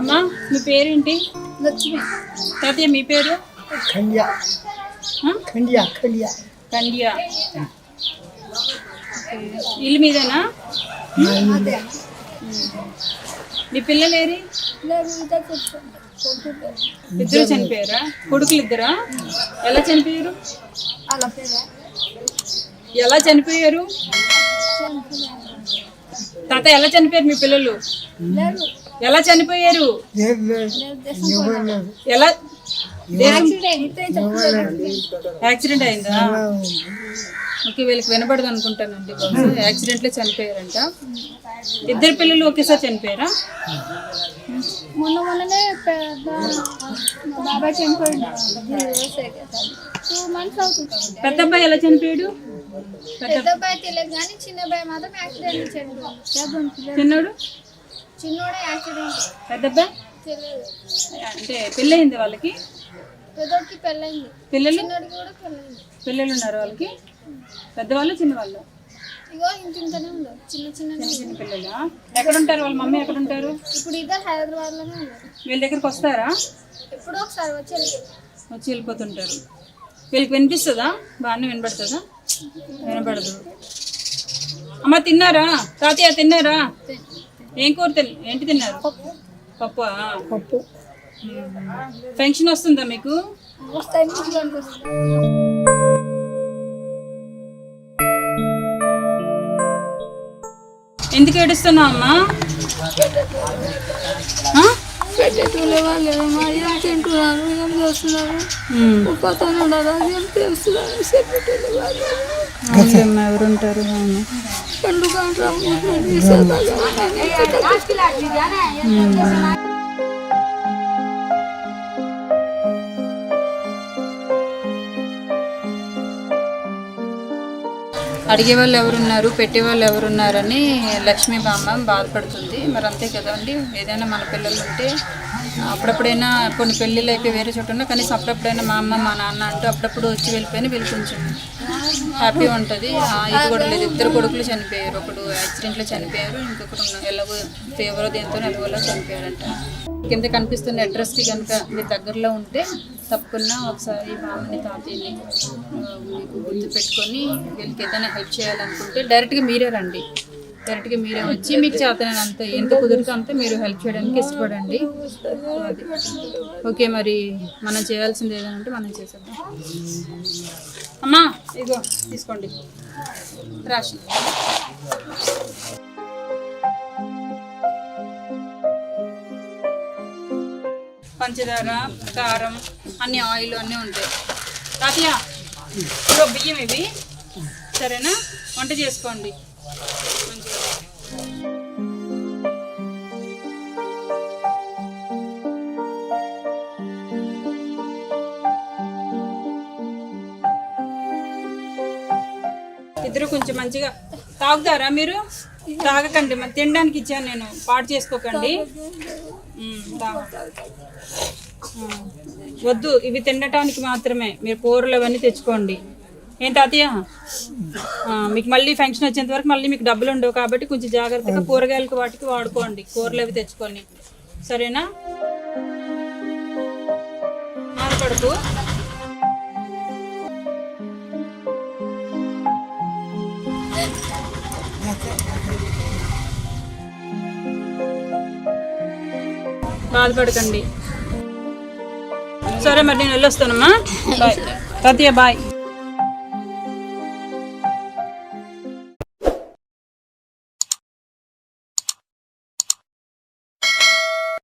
అమ్మా మీ పేరేంటి? లక్ష్మి. తాతయ్య మీ పేరు? ఖండ్యా? ఖండ్యా ఖండ్యా. కండియా ఇల్లు మీదేనా? మీ పిల్లలు ఏరి ఇద్దరు చనిపోయారా? కొడుకులు ఇద్దరా? ఎలా చనిపోయారు? ఎలా చనిపోయారు? తాత ఎలా చనిపోయారు మీ పిల్లలు ఎలా చనిపోయారు? ఎలా? యాక్సిడెంట్ యాక్సిడెంట్ అయిందా? ఓకే వీళ్ళకి వినబడదు అనుకుంటానండి బహుశా యాక్సిడెంట్లో చనిపోయారంట. ఇద్దరు పిల్లలు ఒకేసారి చనిపోయారా? మొన్న మొన్ననే పెద్ద బాబాయ్ చనిపోయింది టూ మంత్స్ అవుతుంది పెద్ద అబ్బాయి ఎలా చనిపోయాడు? పెద్ద అబ్బాయి తెలియదు కానీ చిన్న అబ్బాయి మాత్రం యాక్సిడెంట్ చనిపోయింది చిన్నోడు? చిన్నోడే యాక్సిడెంట్ పెద్ద అబ్బాయి తెలియదు. అంటే పెళ్ళయింది వాళ్ళకి? పెద్దోడికి పెళ్ళైంది పిల్లలు? చిన్నోడికి కూడా పిల్లలు ఉన్నారు వాళ్ళకి? పెద్దవాళ్ళు చిన్నవాళ్ళు? ఇగో ఇంత ఇంతనే ఉంది. చిన్న చిన్న చిన్న పిల్లలా? ఎక్కడ ఉంటారు వాళ్ళ మమ్మీ? ఎక్కడ ఉంటారు ఇప్పుడు ఇద్దరు హైదరాబాద్లోనే ఉన్నారు. వీళ్ళ దగ్గరికి వస్తారా? ఎప్పుడో ఒకసారి వచ్చి వచ్చి వెళ్ళిపోతుంటారు. వీళ్ళకి వినిపిస్తుందా? బాగానే వినపడుతుందా వినపడదు అమ్మ తిన్నారా? తాతయ్య తిన్నారా? ఏం కూర ఏంటి తిన్నారు? పప్పు. పప్పు. పెన్షన్ వస్తుందా మీకు? ఎందుకు ఏడుస్తున్నావు అమ్మా? పెట్టేటోళ్ళే వాళ్ళు ఏమో ఏం తింటున్నారు ఏం చేస్తున్నారు. ఒక్కతను ఉండదు ఏం తెలుస్తున్నారు చెప్పేటోళ్ళు వాళ్ళు ఎవరుంటారు అవును అడిగే వాళ్ళు ఎవరున్నారు పెట్టే వాళ్ళు ఎవరున్నారని లక్ష్మీ బామ్మ బాధపడుతుంది. మరి అంతే కదండి ఏదైనా మన పిల్లలు ఉంటే అప్పుడప్పుడైనా కొన్ని పెళ్ళిళ్ళు అయితే వేరే చోట ఉన్నా కనీసం అప్పుడప్పుడైనా మా అమ్మ మా నాన్న అంటూ అప్పుడప్పుడు వచ్చి వెళ్ళిపోయినా వీళ్ళు కొంచెం హ్యాపీ ఉంటుంది. ఆ, ఇది కూడా లేదు. ఇద్దరు కొడుకులు చనిపోయారు. ఒకడు యాక్సిడెంట్లో చనిపోయారు. ఇంకొకరు ఎలాగో ఫీవర్ దేంతో ఎలాగోలా చనిపోయారంట కింద కనిపిస్తున్న అడ్రస్కి కనుక మీ దగ్గరలో ఉంటే తప్పకుండా ఒకసారి మామని తాతయ్యని మీకు గుర్తు పెట్టుకొని వీళ్ళకి ఏదైనా హెల్ప్ చేయాలనుకుంటే డైరెక్ట్గా మీరే రండి. డైరెక్ట్గా మీరే వచ్చి మీకు చేతనంత ఎంత కుదిరితే అంత మీరు హెల్ప్ చేయడానికి ఇష్టపడండి. అది. ఓకే మరి మనం చేయాల్సింది ఏదైనా ఉంటే మనం చేసేద్దాం. అమ్మా ఇదిగో తీసుకోండి. రాసి పంచదార కారం అన్ని ఆయిల్ అన్నీ ఉంటాయి. తాతయ్య ఇప్పుడు బియ్యం ఇవి. సరేనా? వంట చేసుకోండి. ఇద్దరు కొంచెం మంచిగా తాగుతారా మీరు? తాగకండి మరి తినడానికి ఇచ్చాను నేను పాడు చేసుకోకండి. వద్దు ఇవి తినటానికి మాత్రమే మీరు కూరలు అవన్నీ తెచ్చుకోండి. ఏం తాతయ్య మీకు మళ్ళీ ఫంక్షన్ వచ్చేంత వరకు మళ్ళీ మీకు డబ్బులు ఉండవు కాబట్టి కొంచెం జాగ్రత్తగా కూరగాయలకు వాటికి వాడుకోండి కూరలు అవి తెచ్చుకొని. సరేనా? బాధపడుతూ బాధపడకండి. సరే మరి నేను వెళ్ళొస్తానమ్మా. బాయ్ తాతయ్య బాయ్